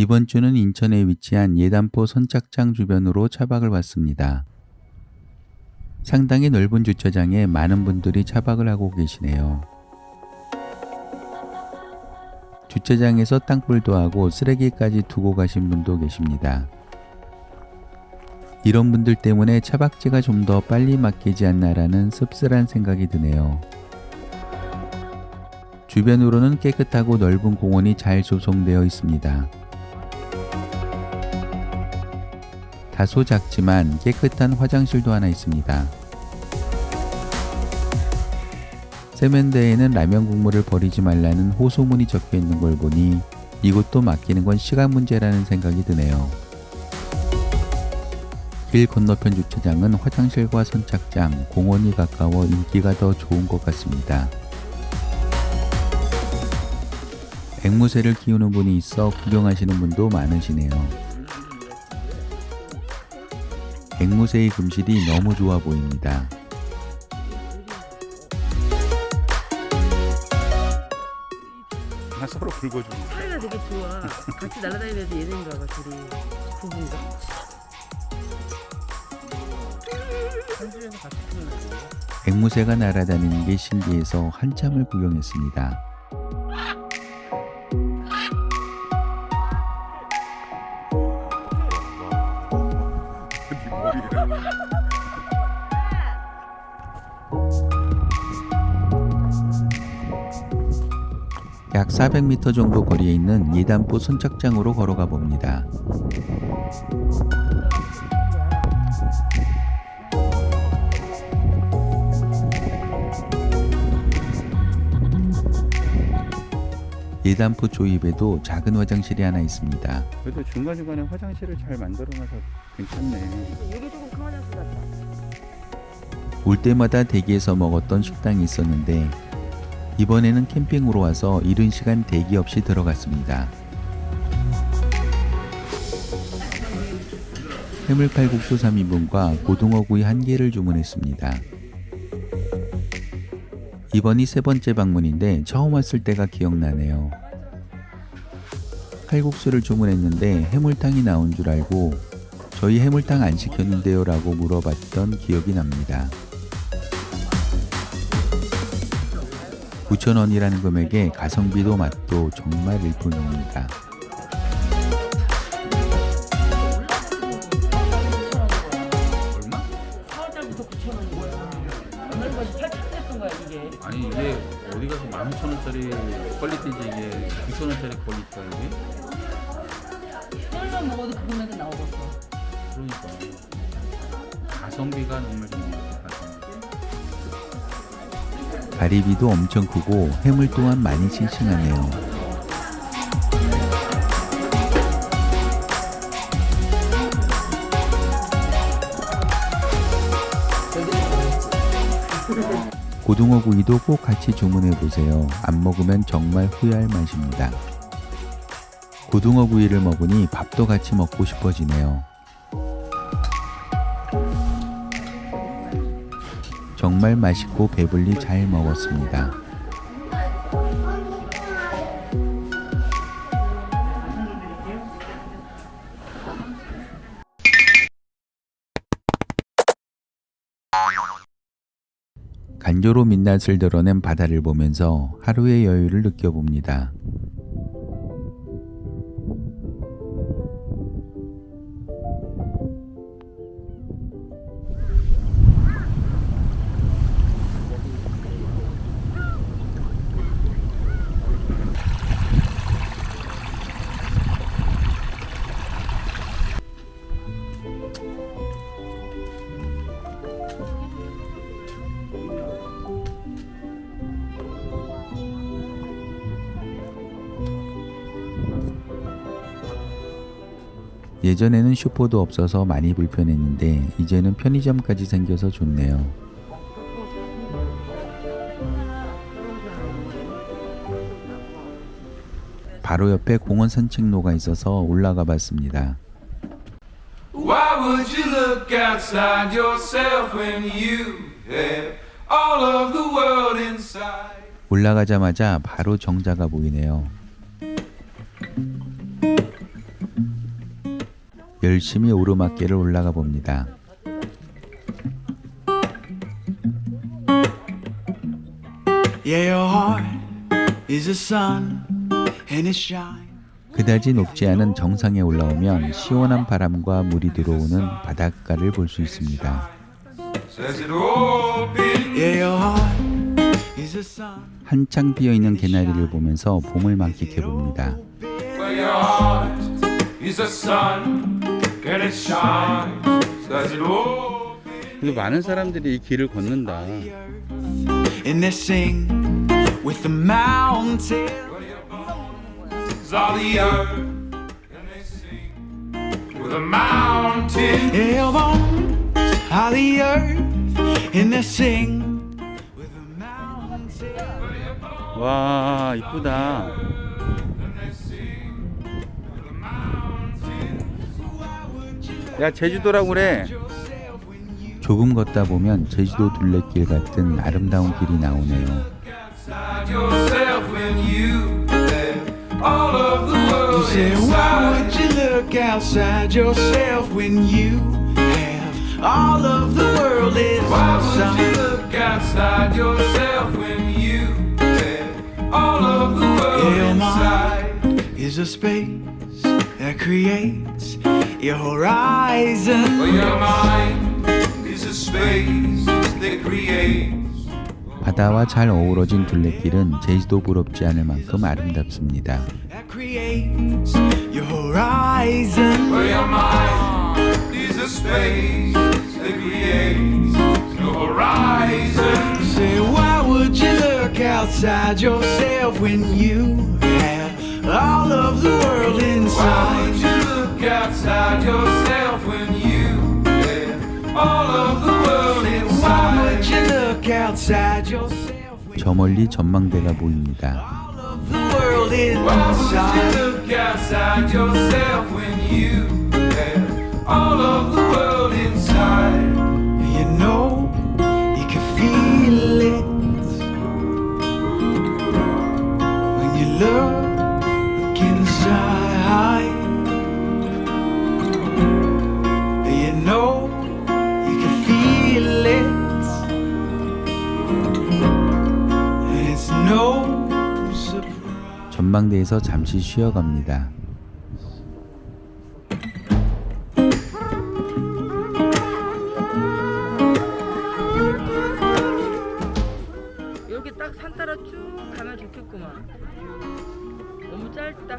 이번 주는 인천에 위치한 예단포 선착장 주변으로 차박을 왔습니다. 상당히 넓은 주차장에 많은 분들이 차박을 하고 계시네요. 주차장에서 땅굴도 하고 쓰레기까지 두고 가신 분도 계십니다. 이런 분들 때문에 차박지가 좀 더 빨리 맡기지 않나라는 씁쓸한 생각이 드네요. 주변으로는 깨끗하고 넓은 공원이 잘 조성되어 있습니다. 다소 작지만 깨끗한 화장실도 하나 있습니다. 세면대에는 라면 국물을 버리지 말라는 호소문이 적혀 있는 걸 보니 이곳도 맡기는 건 시간 문제라는 생각이 드네요. 길 건너편 주차장은 화장실과 선착장, 공원이 가까워 인기가 더 좋은 것 같습니다. 앵무새를 키우는 분이 있어 구경하시는 분도 많으시네요. 앵무새의 금실이 너무 좋아 보입니다. 아, 서로 긁어주는 거. 사이가 되게 좋아. 같이 날아다니면서 얘네인가 봐, 둘이. 부부인가? 앵무새가 날아다니는 게 신기해서 한참을 구경했습니다. 400m 정도 거리에 있는 예단포 선착장으로 걸어가 봅니다. 예단포 조입에도 작은 화장실이 하나 있습니다. 그래도 중간중간에 화장실을 잘 만들어놔서 괜찮네. 여기 조금 큰 화장실 같다. 올 때마다 대기해서 먹었던 식당이 있었는데 이번에는 캠핑으로 와서 이른 시간 대기 없이 들어갔습니다. 해물칼국수 3인분과 고등어구이 한 개를 주문했습니다. 이번이 세 번째 방문인데 처음 왔을 때가 기억나네요. 칼국수를 주문했는데 해물탕이 나온 줄 알고 저희 해물탕 안 시켰는데요 라고 물어봤던 기억이 납니다. 9,000원이라는 금액에 가성비도 맛도 정말 일품입니다. 얼마? 4월달부터 9,000원이야. 얼마까지 8,000원 했던 거야, 이게. 아니 이게 어디 가서 15,000원짜리 퀄리티지 이게 9,000원짜리 퀄리티야 이게? 쌀만 먹어도 그 금액은 나오겠어. 그러니까 가성비가 정말 가리비도 엄청 크고 해물 또한 많이 싱싱하네요. 고등어 구이도 꼭 같이 주문해 보세요. 안 먹으면 정말 후회할 맛입니다. 고등어 구이를 먹으니 밥도 같이 먹고 싶어지네요. 정말 맛있고 배불리 잘 먹었습니다. 간조로 민낯을 드러낸 바다를 보면서 하루의 여유를 느껴봅니다. 예전에는 슈퍼도 없어서 많이 불편했는데 이제는 편의점까지 생겨서 좋네요. 바로 옆에 공원 산책로가 있어서 올라가 봤습니다. Why would you look outside yourself when you have all of the world inside? 올라가자마자 바로 정자가 보이네요. 열심히 오르막길을 올라가 봅니다. Yeah, your heart is a sun and it shines. 그다지 높지 않은 정상에 올라오면 시원한 바람과 물이 들어오는 바닷가를 볼 수 있습니다. 한창 피어 있는 개나리를 보면서 봄을 만끽해 봅니다. 근데 많은 사람들이 이 길을 걷는다. And they sing with the mountain. It's all the earth and they sing with a mountain. Yeah, your bones are the earth. And they sing with the mountain. 와 이쁘다. 야 제주도라고 그래. 조금 걷다 보면 제주도 둘레길 같은 아름다운 길이 나오네요. That creates your horizon. Well, your mind is a space that creates. 바다와 잘 어우러진 둘레길은 제주도 부럽지 않을 만큼 아름답습니다. That creates your horizon. Well, your mind is a space that creates your horizon. Say, why would you look outside yourself when you have all of the world Why would inside? you look outside yourself when you have all of the world Why would inside? you look outside yourself when 저 멀리 전망대가 보입니다. all of the world Why would you inside? look outside yourself when you have all of the 전망대에서 잠시 쉬어갑니다. 이렇게 딱산 따라 쭉 가면 좋겠구만. 너무 짧다.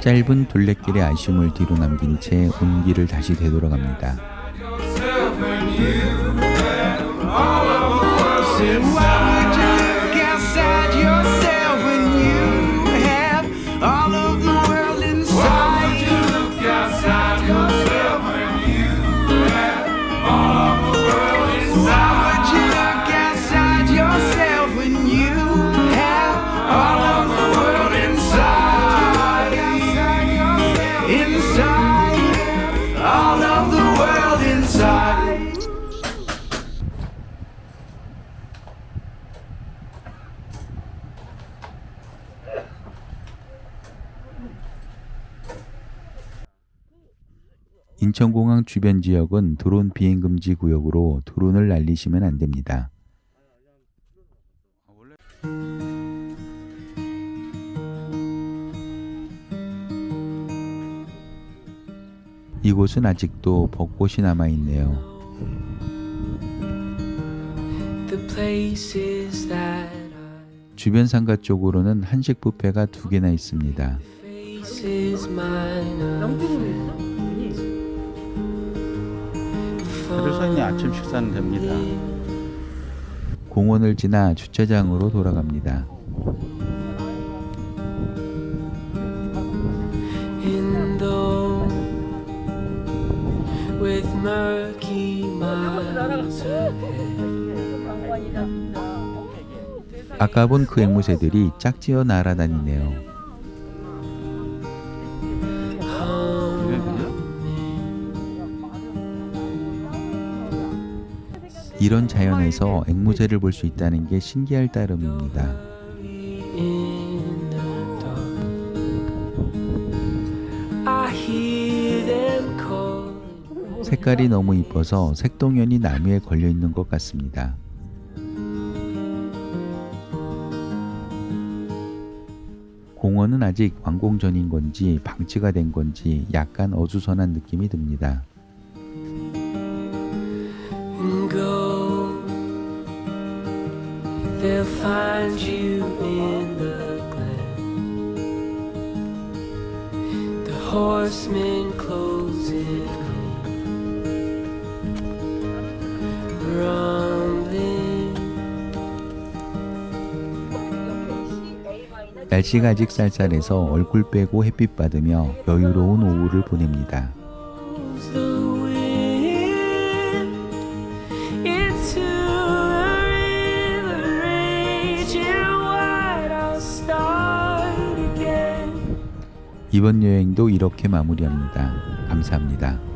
짧은 둘레길의 아쉬움을 뒤로 남긴 채 온 길을 다시 되돌아갑니다. himself. 인천공항 주변 지역은 드론 비행 금지 구역으로 드론을 날리시면 안 됩니다. 이곳은 아직도 벚꽃이 남아 있네요. 주변 상가 쪽으로는 한식 뷔페가 두 개나 있습니다. 그래서 이제 아침 식사는 됩니다. 공원을 지나 주차장으로 돌아갑니다. 아까 본 그 앵무새들이 짝지어 날아다니네요. 이런 자연에서 앵무새를 볼 수 있다는 게 신기할 따름입니다. 색깔이 너무 이뻐서 색동연이 나무에 걸려 있는 것 같습니다. 공원은 아직 완공 전인 건지 방치가 된 건지 약간 어수선한 느낌이 듭니다. They'll find you in the glen. The horsemen closing in, rumbling. 날씨가 아직 쌀쌀해서 얼굴 빼고 햇빛 받으며 여유로운 오후를 보냅니다. 이번 여행도 이렇게 마무리합니다. 감사합니다.